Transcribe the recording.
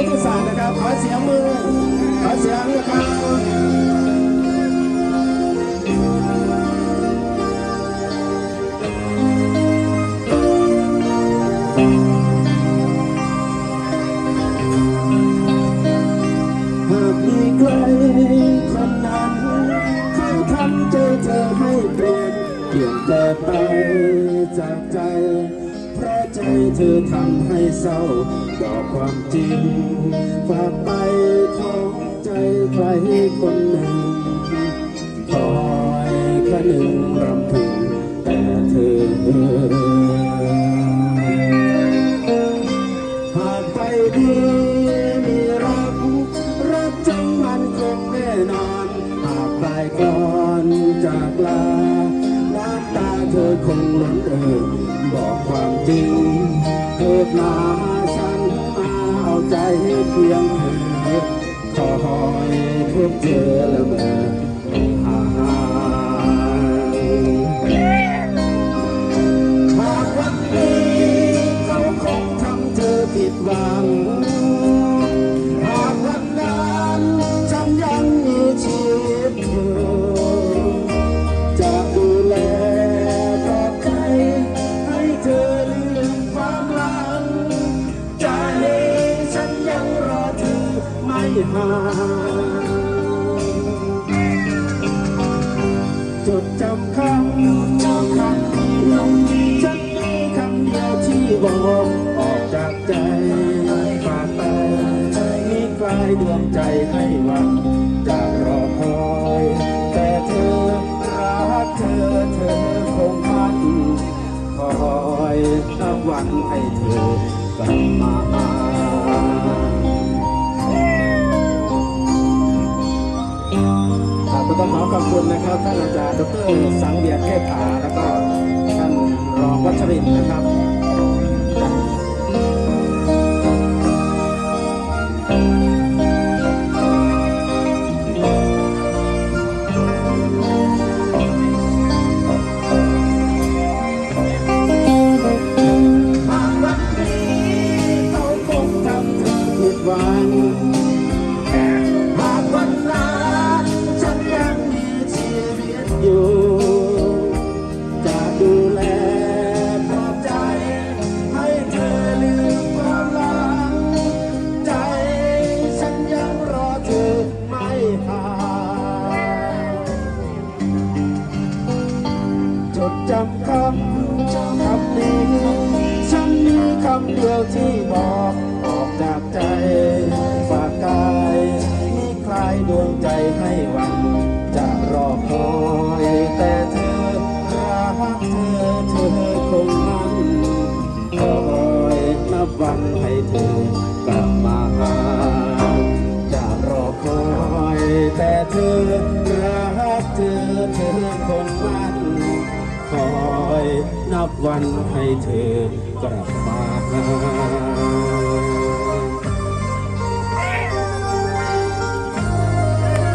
ยุทธศาสตร์นะครับขอเสียงมือขอเสียงนะครับหากมีใครคนนั้นเขาทำใจเธอให้เปลี่ยนเปลี่ยนแต่ไปจากใจ เพราะใจเธอทำให้เศร้าบอกความจริงฝากไปของใจใครคนหนึ่งคอยคนึงรำพึงแต่เธอหากไปดีมีรัก รักจงมันคงแน่นอน หากไปก่อนจากลาน้ำตาเธอคงล้นเอ่ยบอกความ จริงเถิดนาฉันมาเอาใจเพียงเธอคอยพบเจอละเมอ หาจดจำคำจำคำเดียวฉันมีคำเดียวที่บอกออกจากใจฝากไปมีกลายดวงใจให้หวันจะรอคอยแต่เธอรักเธอเธอคงมันคอยนับวันให้เธอกลับมา ต้องขอขอบคุณนะครับท่านอาจารย์ดรสังเวียนเทพผาแล้วก็ท่านรองวัชรินนะครับ จดจำคำคำนี้ฉันมีคำเดียวที่บอกออกจากใจฝากกายมีคลายดวงใจให้หวันจะรอคอยแต่เธอรักเธอเธอคงมันคอยนับวันให้เธอกลับ วันให้เธอกลับมา